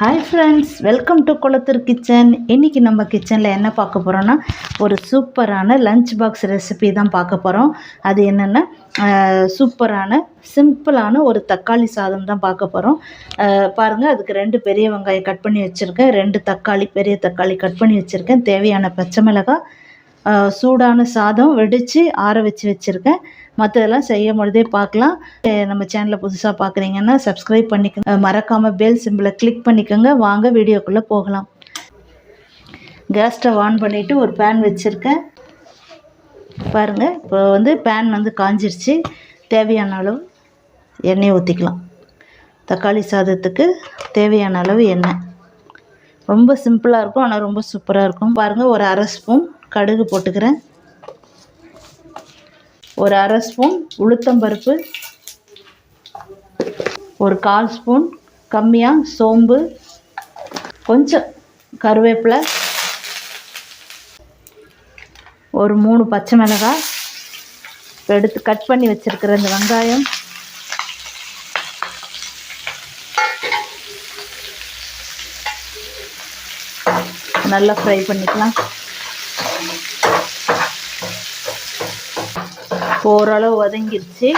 Hi friends welcome to Kolathur kitchen இன்றைக்கி நம்ம கிச்சனில் என்ன பார்க்க போகிறோன்னா ஒரு சூப்பரான லஞ்ச் பாக்ஸ் ரெசிபி தான் பார்க்க போகிறோம் அது என்னென்னா சூப்பரான சிம்பிளான ஒரு தக்காளி சாதம் தான் பார்க்க போகிறோம் பாருங்கள் அதுக்கு ரெண்டு பெரிய வெங்காயம் கட் பண்ணி வச்சுருக்கேன். ரெண்டு தக்காளி பெரிய தக்காளி கட் பண்ணி வச்சுருக்கேன். தேவையான பச்சை மிளகாய் சூடான சாதம் வெடித்து ஆற வச்சு வச்சுருக்கேன். மற்றதெல்லாம் செய்யும் பொழுதே பார்க்கலாம். நம்ம சேனலை புதுசாக பார்க்குறீங்கன்னா சப்ஸ்கிரைப் பண்ணிக்கோங்க. மறக்காமல் பெல் சிம்பிளை கிளிக் பண்ணிக்கோங்க. வாங்க வீடியோக்குள்ளே போகலாம். கேஸ் ஸ்டவ் ஆன் பண்ணிவிட்டு ஒரு பேன் வச்சுருக்கேன். பாருங்கள் இப்போ வந்து பேன் வந்து காஞ்சிருச்சு. தேவையான அளவு எண்ணெய் ஊற்றிக்கலாம் தக்காளி சாதத்துக்கு தேவையான அளவு எண்ணெய். ரொம்ப சிம்பிளாக இருக்கும் ஆனால் ரொம்ப சூப்பராக இருக்கும். பாருங்கள் ஒரு அரை ஸ்பூன் கடுகு போட்டுக்கிறேன். ஒரு அரை ஸ்பூன் உளுத்தம்பருப்பு ஒரு கால் ஸ்பூன் கம்மியாக சோம்பு. கொஞ்சம் கருவேப்பிலை. ஒரு மூணு பச்சை மிளகாய். எடுத்து கட் பண்ணி வச்சுருக்கிற இந்த வெங்காயம். நல்லா ஃப்ரை பண்ணிக்கலாம். ஓரளவு வதங்கிடுச்சு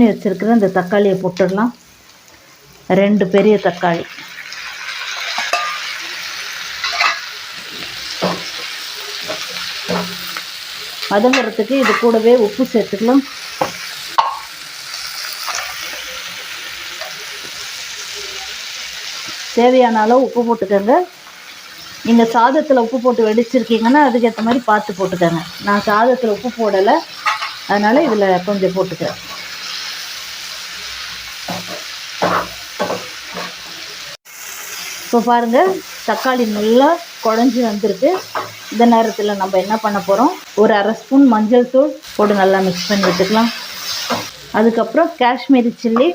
வச்சுருக்கிற இந்த தக்காளியை போட்டுடலாம். ரெண்டு பெரிய தக்காளி. வதங்குறதுக்கு இது கூடவே உப்பு சேர்த்துக்கலாம். தேவையான அளவு உப்பு போட்டுக்கோங்க. நீங்கள் சாதத்தில் உப்பு போட்டு வெடிச்சிருக்கீங்கன்னா அதுக்கேற்ற மாதிரி பார்த்து போட்டுக்கோங்க. நான் சாதத்தில் உப்பு போடலை. அதனால் இதில் கொஞ்சம் போட்டுக்கிறேன். இப்போ பாருங்கள் தக்காளி நல்லா குழஞ்சி வந்திருக்கு. இந்த நேரத்தில் நம்ம என்ன பண்ண போகிறோம் ஒரு அரை ஸ்பூன் மஞ்சள் தூள் போட்டு நல்லா மிக்ஸ் பண்ணி வச்சுக்கலாம் அதுக்கப்புறம் காஷ்மீரி சில்லி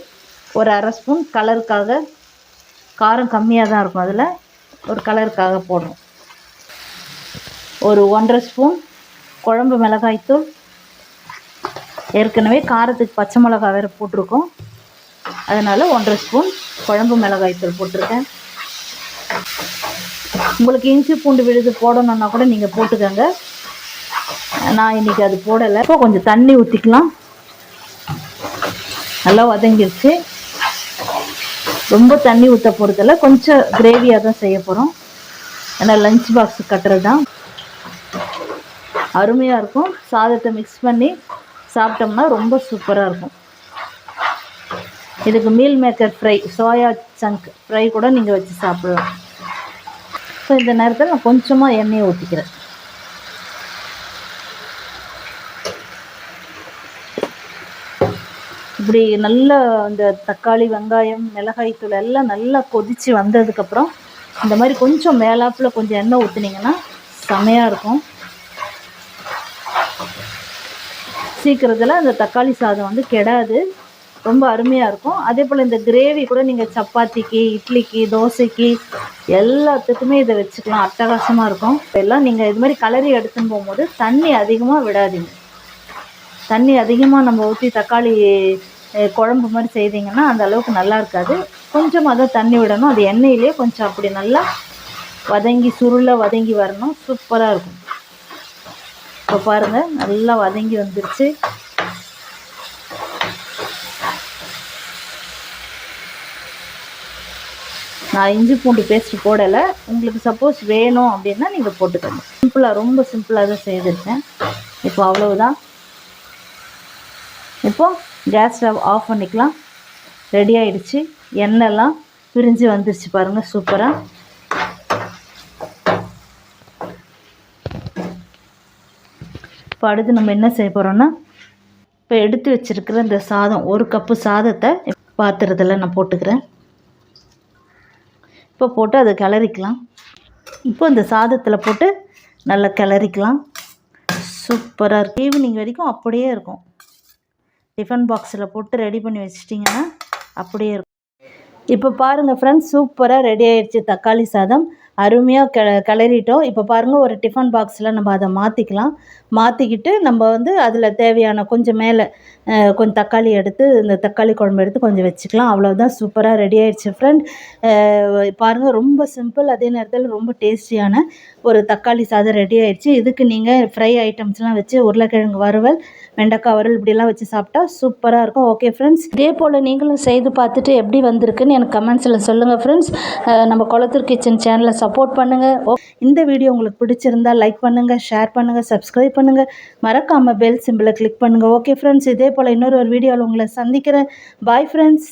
ஒரு அரை ஸ்பூன் கலருக்காக காரம் கம்மியாக தான் இருக்கும் அதில். ஒரு கலருக்காக போடுறோம் ஒரு ஒன்றரை ஸ்பூன் குழம்பு மிளகாய்த்தூள் ஏற்கனவே காரத்துக்கு பச்சை மிளகாய் வேறு போட்டிருக்கோம். அதனால் ஒன்றரை ஸ்பூன் குழம்பு மிளகாய்த்தூள் போட்டிருக்கேன். உங்களுக்கு இஞ்சி பூண்டு விழுது போடணுன்னா கூட நீங்கள் போட்டுக்கோங்க. நான் இன்றைக்கி அது போடலை. இப்போ கொஞ்சம் தண்ணி ஊற்றிக்கலாம் நல்லா வதங்கிருச்சு. ரொம்ப தண்ணி ஊற்ற போகிறதில்ல கொஞ்சம் கிரேவியாக தான் செய்ய போகிறோம் ஏன்னா லஞ்ச் பாக்ஸ் கட்டுறது தான் அருமையாக இருக்கும். சாதத்தை மிக்ஸ் பண்ணி சாப்பிட்டோம்னா ரொம்ப சூப்பராக இருக்கும். இதுக்கு meal maker fry soya chunk fry கூட நீங்கள் வச்சு சாப்பிடலாம். ஸோ இந்த நேரத்தில் நான் கொஞ்சமாக எண்ணெயை ஊற்றிக்கிறேன் இப்படி நல்ல அந்த தக்காளி வெங்காயம் மிளகாய் தூள் எல்லாம் நல்லா கொதித்து வந்ததுக்கப்புறம் இந்த மாதிரி கொஞ்சம் மேலாப்பில் கொஞ்சம் எண்ணெய் ஊற்றுனீங்கன்னா செமையாக இருக்கும். சீக்கிரத்தில் அந்த தக்காளி சாதம் வந்து கெடாது. ரொம்ப அருமையாக இருக்கும். அதே போல் இந்த கிரேவி கூட நீங்கள் சப்பாத்திக்கு இட்லிக்கு தோசைக்கு எல்லாத்துக்குமே இதை வச்சுக்கலாம். அட்டகாசமாக இருக்கும். எல்லாம் நீங்கள் இது மாதிரி கலரி எடுத்துன்னு போகும்போது தண்ணி அதிகமாக விடாதீங்க. தண்ணி அதிகமாக நம்ம ஊற்றி தக்காளி குழம்பு மாதிரி செய்தீங்கன்னா அந்த அளவுக்கு நல்லா இருக்காது. கொஞ்சமாக அதை தண்ணி விடணும். அது எண்ணெயிலே கொஞ்சம் அப்படி நல்லா வதங்கி சுருளை வதங்கி வரணும். சூப்பராக இருக்கும். இப்போ பாருங்கள் நல்லா வதங்கி வந்துருச்சு. நான் இஞ்சி பூண்டு பேஸ்ட் போடலை. உங்களுக்கு சப்போஸ் வேணும் அப்படின்னா நீங்கள் போட்டுக்கோங்க. சிம்பிளாக ரொம்ப சிம்பிளாக தான் செய்திருக்கேன். இப்போ அவ்வளவுதான். இப்போது கேஸ் ஸ்டவ் ஆஃப் பண்ணிக்கலாம். ரெடி ஆகிடுச்சு எண்ணெய்லாம் பிரிஞ்சு வந்துருச்சு பாருங்கள் சூப்பராக இப்போ அடுத்து நம்ம என்ன செய்ய போகிறோன்னா இப்போ எடுத்து வச்சிருக்கிற இந்த சாதம் ஒரு கப்பு சாதத்தை பாத்திரத்தில் நான் போட்டுக்கிறேன். இப்போ போட்டு அதை கிளறிக்கலாம். இப்போ இந்த சாதத்தில் போட்டு நல்லா கிளறிக்கலாம். சூப்பராக இருக்குது ஈவினிங் வரைக்கும் அப்படியே இருக்கும். டிஃபன் பாக்ஸில் போட்டு ரெடி பண்ணி வச்சிட்டிங்கன்னா அப்படியே இருக்கும். இப்போ பாருங்கள் ஃப்ரெண்ட்ஸ் சூப்பராக ரெடி ஆயிடுச்சு தக்காளி சாதம். அருமையாக க கிளறிட்டோம். இப்போ பாருங்கள் ஒரு டிஃபன் பாக்ஸில் நம்ம அதை மாற்றிக்கலாம் மாற்றிக்கிட்டு நம்ம வந்து அதில் தேவையான கொஞ்சம் மேலே கொஞ்சம் தக்காளி எடுத்து இந்த தக்காளி குழம்பு எடுத்து கொஞ்சம் வச்சுக்கலாம். அவ்வளோதான் சூப்பராக ரெடி ஆயிடுச்சு ஃப்ரெண்ட் பாருங்கள் ரொம்ப சிம்பிள் அதே நேரத்தில் ரொம்ப டேஸ்டியான ஒரு தக்காளி சாதம் ரெடி ஆயிடுச்சு. இதுக்கு நீங்கள் ஃப்ரை ஐட்டம்ஸ்லாம் வச்சு உருளைக்கிழங்கு வறுவல் வெண்டைக்காய் வறுவல் இப்படிலாம் வச்சு சாப்பிட்டா சூப்பராக இருக்கும். ஓகே ஃப்ரெண்ட்ஸ் இதே போல் நீங்களும் செய்து பார்த்துட்டு எப்படி வந்திருக்குன்னு எனக்கு கமெண்ட்ஸில் சொல்லுங்கள் ஃப்ரெண்ட்ஸ் நம்ம குளத்தூர் கிச்சன் சேனலை சப்போர்ட் பண்ணுங்கள் இந்த வீடியோ உங்களுக்கு பிடிச்சிருந்தா லைக் பண்ணுங்கள் ஷேர் பண்ணுங்கள் சப்ஸ்கிரைப் பண்ணுங்கள் மறக்காமல் பெல் சிம்பிளை கிளிக் பண்ணுங்கள் ஓகே ஃப்ரெண்ட்ஸ் இதே போல் இன்னொரு ஒரு வீடியோவில் உங்களை சந்திக்கிறேன். Bye friends